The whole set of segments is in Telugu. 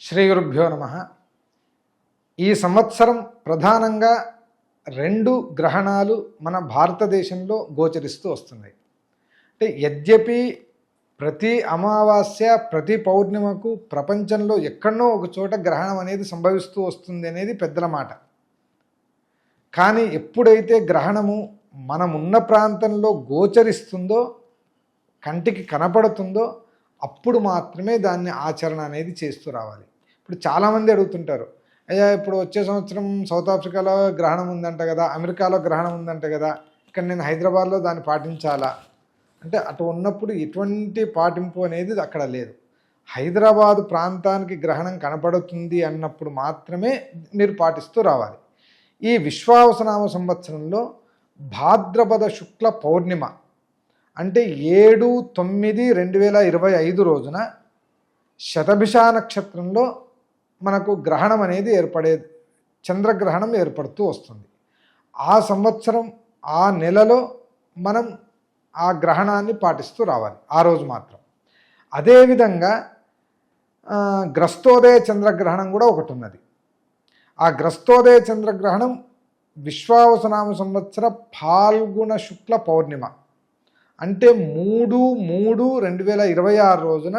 శ్రీ గురుభ్యో నమ. ఈ సంవత్సరం ప్రధానంగా రెండు గ్రహణాలు మన భారతదేశంలో గోచరిస్తూ వస్తున్నాయి. అంటే యద్యపి ప్రతి అమావాస్య ప్రతి పౌర్ణిమకు ప్రపంచంలో ఎక్కడనో ఒక చోట గ్రహణం అనేది సంభవిస్తూ వస్తుంది అనేది పెద్దల మాట. కానీ ఎప్పుడైతే గ్రహణము మనమున్న ప్రాంతంలో గోచరిస్తుందో కంటికి కనపడుతుందో అప్పుడు మాత్రమే దాన్ని ఆచరణ అనేది చేస్తూ రావాలి. ఇప్పుడు చాలామంది అడుగుతుంటారు అయ్యా ఇప్పుడు వచ్చే సంవత్సరం సౌత్ ఆఫ్రికాలో గ్రహణం ఉందంట కదా అమెరికాలో గ్రహణం ఉందంట కదా ఇక్కడ నేను హైదరాబాద్లో దాన్ని పాటించాలా? అంటే అటు ఉన్నప్పుడు ఎటువంటి పాటింపు అనేది అక్కడ లేదు. హైదరాబాదు ప్రాంతానికి గ్రహణం కనపడుతుంది అన్నప్పుడు మాత్రమే మీరు పాటిస్తూ రావాలి. ఈ విశ్వావసనామ సంవత్సరంలో భాద్రపద శుక్ల పౌర్ణిమ అంటే ఏడు తొమ్మిది రెండు వేల ఇరవై ఐదు రోజున శతభిష నక్షత్రంలో మనకు గ్రహణం అనేది ఏర్పడే చంద్రగ్రహణం ఏర్పడుతూ వస్తుంది. ఆ సంవత్సరం ఆ నెలలో మనం ఆ గ్రహణాన్ని పాటిస్తూ రావాలి ఆ రోజు మాత్రం. అదేవిధంగా గ్రస్తోదయ చంద్రగ్రహణం కూడా ఒకటి ఉన్నది. ఆ గ్రస్తోదయ చంద్రగ్రహణం విశ్వావసనామ సంవత్సర ఫాల్గుణ శుక్ల పౌర్ణిమ. అంటే మూడు మూడు రెండు వేల ఇరవై ఆరు రోజున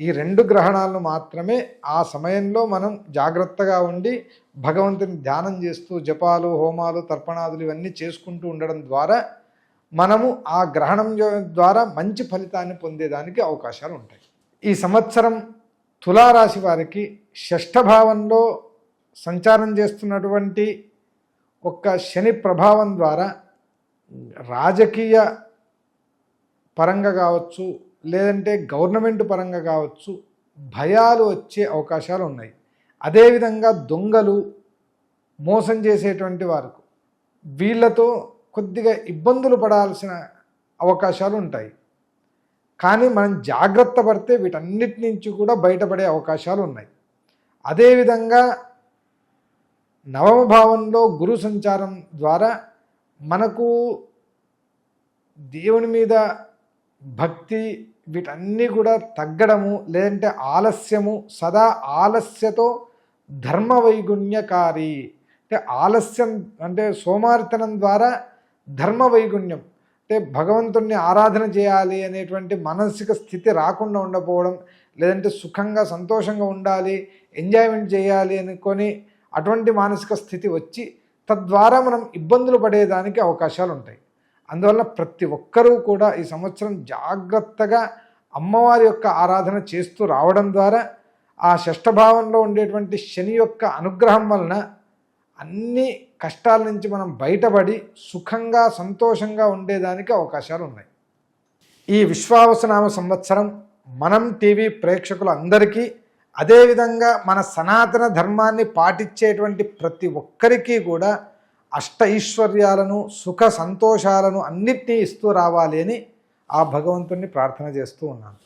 ఈ రెండు గ్రహణాలను మాత్రమే ఆ సమయంలో మనం జాగ్రత్తగా ఉండి భగవంతుని ధ్యానం చేస్తూ జపాలు హోమాలు తర్పణాదులు ఇవన్నీ చేసుకుంటూ ఉండడం ద్వారా మనము ఆ గ్రహణం ద్వారా మంచి ఫలితాన్ని పొందేదానికి అవకాశాలు ఉంటాయి. ఈ సంవత్సరం తులారాశి వారికి షష్ఠ భావంలో సంచారం చేస్తున్నటువంటి ఒక్క శని ప్రభావం ద్వారా రాజకీయ పరంగా కావచ్చు లేదంటే గవర్నమెంట్ పరంగా కావచ్చు భయాలు వచ్చే అవకాశాలు ఉన్నాయి. అదేవిధంగా దొంగలు మోసం చేసేటువంటి వారు వీళ్ళతో కొద్దిగా ఇబ్బందులు పడాల్సిన అవకాశాలు ఉంటాయి. కానీ మనం జాగ్రత్త పడితే వీటన్నిటి నుంచి కూడా బయటపడే అవకాశాలు ఉన్నాయి. అదేవిధంగా నవమ భావంలో గురు సంచారం ద్వారా మనకు దేవుని మీద భక్తి వీటన్నీ కూడా తగ్గడము లేదంటే ఆలస్యము సదా ఆలస్యతో ధర్మ వైగుణ్యకారి అంటే ఆలస్యం అంటే సోమార్తనం ద్వారా ధర్మ వైగుణ్యం అంటే భగవంతుణ్ణి ఆరాధన చేయాలి అనేటువంటి మానసిక స్థితి రాకుండా ఉండకపోవడం లేదంటే సుఖంగా సంతోషంగా ఉండాలి ఎంజాయ్మెంట్ చేయాలి అనుకొని అటువంటి మానసిక స్థితి వచ్చి తద్వారా మనం ఇబ్బందులు పడేదానికి అవకాశాలు ఉంటాయి అందువల్ల ప్రతి ఒక్కరూ కూడా ఈ సంవత్సరం జాగ్రత్తగా అమ్మవారి యొక్క ఆరాధన చేస్తూ రావడం ద్వారా ఆ షష్ఠభావంలో ఉండేటువంటి శని యొక్క అనుగ్రహం వలన అన్ని కష్టాల నుంచి మనం బయటపడి సుఖంగా సంతోషంగా ఉండేదానికి అవకాశాలు ఉన్నాయి. ఈ విశ్వావసనామ సంవత్సరం మనం టీవీ ప్రేక్షకులందరికీ అదేవిధంగా మన సనాతన ధర్మాన్ని పాటించేటువంటి ప్రతి ఒక్కరికి కూడా అష్ట ఐశ్వర్యాలను సుఖ సంతోషాలను అన్నిటినీ ఇస్తూ రావాలి అని ఆ భగవంతుణ్ణి ప్రార్థన చేస్తూ ఉన్నాను.